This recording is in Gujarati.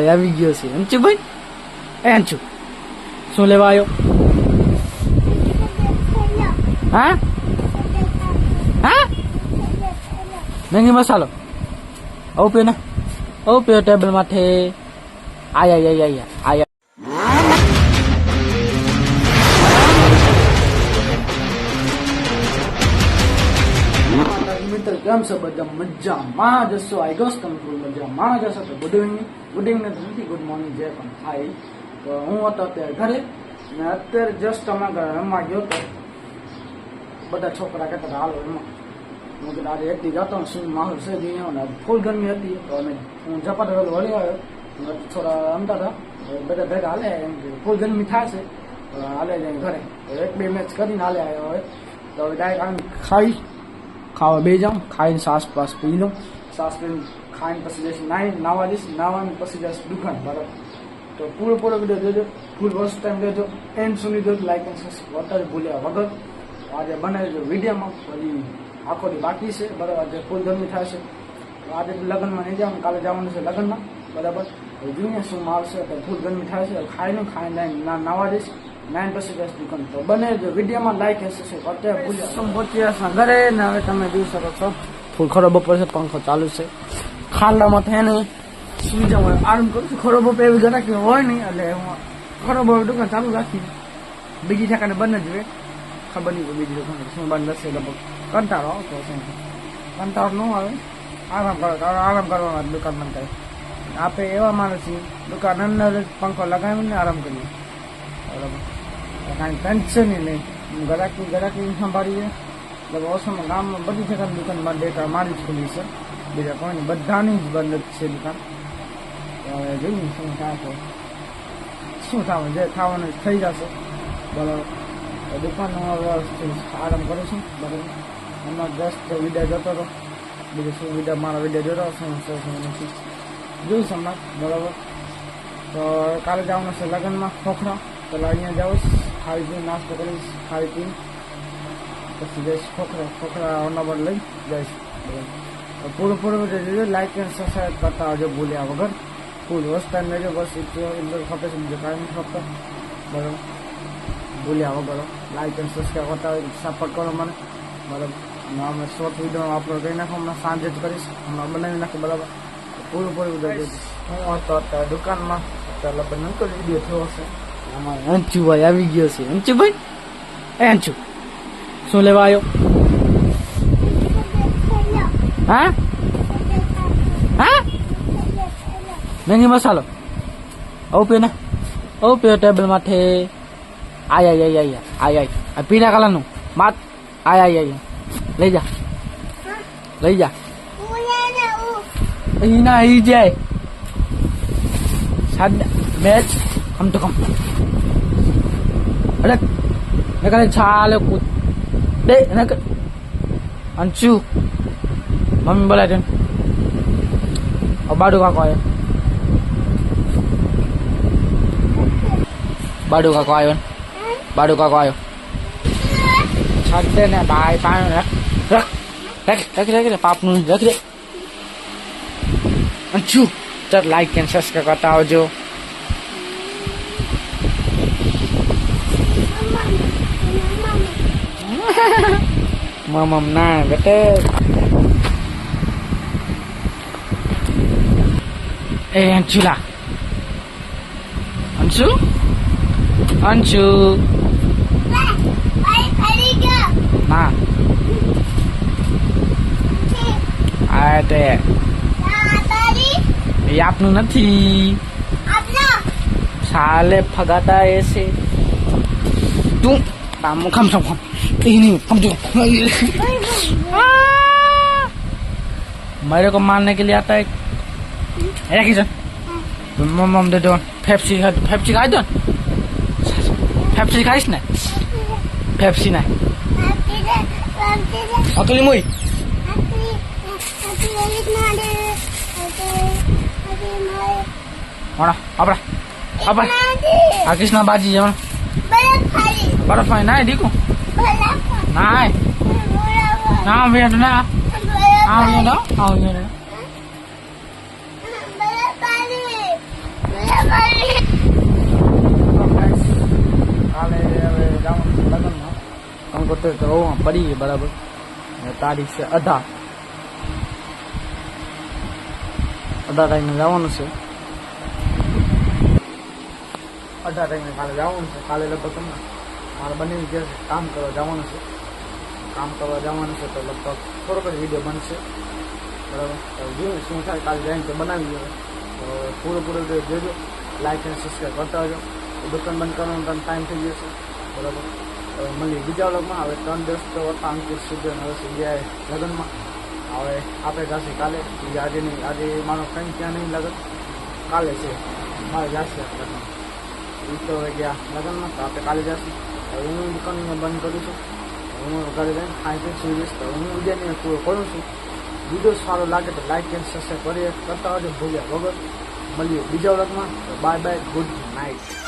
આવી ગયો છે. અંચુ ભાઈ? એ અંચુ શું લેવા આવ્યો હા? હા? મેંગી મસાલો. આવું પીઓ ને. આવું પીઓ ટેબલ માથે. આયા આયા આયા આયા. મિત્ર, કેમ છો બધા? મજામાં જશો આઈ ગોસ તમે ફૂલ મજામાં જશો તો ગુડ ઇવનિંગ ગુડ ઇવનિંગ નથી ગુડ મોર્નિંગ જે પણ થાય. તો હું હતો અત્યારે ઘરે, ને અત્યારે જસ્ટ અમે ઘરે રમવા ગયો તો બધા છોકરા કહેતા હતા, હાલો રમવા હું કીધું, આજે એકથી જતો શું માહોલ છે જોઈએ ને ફૂલ ગરમી હતી. તો અમે, હું ઝપાટ વળી વળી આવ્યો. થોડા રમતા હતા. બધા ભેગા હાલે, એમ કે ફૂલ ગરમી તો હાલે જઈને ઘરે. એક બે મેચ કરીને હાલે આવ્યો હવે. તો હવે ડાયરેક્ટ આમ ખાઈ ખાવા બે જાઉં ખાઈને સાસ પાસ પી લઉં સાસ પીને ખાઈને પછી જઈશ નાઈ નાવા જઈશ નાવાનું પછી જઈશ દુકાન બરાબર તો પૂરો પૂરો વીડિયો જોજો ફૂલ વર્ષ ટાઈમ જોજો એન્ડ સુધી જોજો લાઈક એન્ડ સબસ્ક્રાઈબ ભૂલ્યા વગર આજે બનાવ્યો વિડીયોમાં પછી આખો દી બાકી છે બરાબર આજે ફૂલ ગરમી થાય છે આજે લગ્નમાં નહીં જવાનું કાલે જવાનું છે લગ્નમાં બરાબર જુનિયર જોઈએ શું માલ છે તો ફૂલ ગરમી થાય છે ખાઈને ખાઈને નાવા જઈશ નાઇન પછી દસ દુકાન તો બને જો વિડીયોમાં લાઈક હશે છે અત્યારે ભૂલ્યા તમે પહોંચ્યા ઘરે ને હવે તમે જોઈ શકો છો. ફૂલ ખરો બપોર છે પંખો ચાલુ છે. ખાંડામાં થાય નહીં. સુઈ જાવ આરામ કરું છું. ખરો બપોર એવી જરાક હોય નહીં એટલે હું ખરો બપોર દુકાન ચાલુ રાખી બીજી ઠેકાને બંધ જ હોય. ખબર નહીં બીજી દુકાન શું બંધ હશે લગભગ. કંટાળો આવતો હશે કંટાળો ન આવે. આરામ કરો આરામ કરવાનો દુકાન બંધ થાય. આપણે એવા માણસ છીએ. દુકાન અંદર પંખો લગાવીને આરામ કરીએ. કાંઈ ટેન્શન નહીં ગરાકી ગરાકી સંભાળીએ. એટલે ઓછામાં ગામમાં બધી જગ્યાની દુકાનમાં ડેટા મારી જ ખુલી છે. બીજા કોઈની બધાની જ બંધ છે દુકાન. હવે જોઈએ શું છે શું થવાનું જે થવાનું થઈ જશે. બરાબર દુકાન દુકાનનો આરામ કરું છું. બરાબર. એમાં જસ્ટ વીડિયો જોતો હતો બીજું શું વીડિયો મારા વીડિયો જોતો શું શું શું નથી જોઈશ હમણાં? બરાબર. તો કાલે જવાનું છે લગ્નમાં, ખોખરા. તો અહીંયા જાઉં પીને નાસ્તો કરીશ ખાઈ પી પછી જઈશ ખોખરા ખોખરા અવનબર લઈ જઈશ પૂરું પૂરું જોજો લાઈક એન્ડ સબસ્ક્રાઈબ કરતા આવજો ભૂલ્યા વગર ફૂલ વસ્ત લેજો બસ એટલું ખપે છે બીજું કાંઈ ખપતો બરાબર ભૂલ્યા વગર લાઈક એન્ડ સબસ્ક્રાઈબ કરતા હોય સપોર્ટ કરો મને બરાબર અમે શોર્ટ વીડિયો અપલોડ કરી નાખો હમણાં સાંજે જ કરીશ હમણાં બનાવી નાખો બરાબર પૂરું પૂરું જોજો હું હતો અત્યારે દુકાનમાં અત્યારે લગભગ નંકલ વીડિયો થયો હશે આમાં અંચુભાઈ આવી ગયો છે. અંચુભાઈ એ અંચુ શું લેવા આવ્યો હા? હા? મેંગી મસાલો. આવું પીઓ ને આવું પીઓ ટેબલ માથે. આય આય આય આય આય આય. આ પીના કલરનું. માત આય આય આય લઈ જા. લઈ જા. અહીં ના અહીં જાય. સાદ મેચ. કમ તો કમ અરે નકર છાલે કૂદ દે નકર અંશુ મમ્મી બોલાય છે બાડુ કાકો આવ્યો બાડુ કાકો આવ્યો ને બાડુ કાકો આવ્યો છાડ દે ને બાય પાણી રાખ રાખ રાખ રાખ રાખ પાપનું રાખ દે અંશુ ચાલ લાઈક એન્ડ સબસ્ક્રાઈબ કરતા આવજો મમમ ના બેટે એ અંશુલા અંશુ અંશુ ના આ તે એ આપનું નથી સાલે ફગાતા એસે તું આમ ખમ ખમ ખમ એ नहीं समझो मेरे को मारने के लिए आता है रखी सर मम दे दो पेप्सी खा पेप्सी खाई दो पेप्सी खाइस ना पेप्सी ना अकली मुई होना अपरा अपरा आ कृष्णा बाजी जमा बर्फ है ना देखो ના ના Nej. Nej, han vet det. Han vet det. Han તો det. પડી ગઈ બરાબર ને તારીખ છે અઢા અઢાર તારીખને જવાનું છે અઢા તારીખને કાલે જવાનું છે કાલે લગભગ તમને મારે બંને જે કામ કરવા જવાનું છે. કામ કરવા જવાનું છે તો લગભગ થોડોક જ વીડિયો બનશે. બરાબર? જોયું શું થાય. કાલે જઈને તો બનાવી દો તો પૂરો પૂરો જોજો. લાઈક અને સબસ્ક્રાઈબ કરતા હોજો દુકાન બંધ કરવાનો તમને ટાઈમ થઈ જશે. બરાબર? હવે મળીએ બીજા વ્લોગમાં હવે ત્રણ દિવસ તો હતા અંકુર સુધી હવે સુજ્યાએ લગ્નમાં. હવે આપણે જશે કાલે. આજે નહીં. આજે મારો ફ્રેન્ડ ત્યાં નહીં લગન. કાલે છે. મારે જશે લગ્ન એ તો હવે ગયા લગ્નમાં. તો આપણે કાલે જશું હવે હું દુકાન અહીંયા બંધ કરું છું. હું ઘરે જઈને ખાઈ પી જઈશ તો હું ઉદ્યાની પૂરો કરું છું. વીડિયો સારો લાગે તો લાઈક એન્ડ સબસ્ક્રાઈબ કરીએ કરતા હોય ભૂલ્યા વગર. મળીએ બીજા વર્ગમાં બાય બાય ગુડ નાઇટ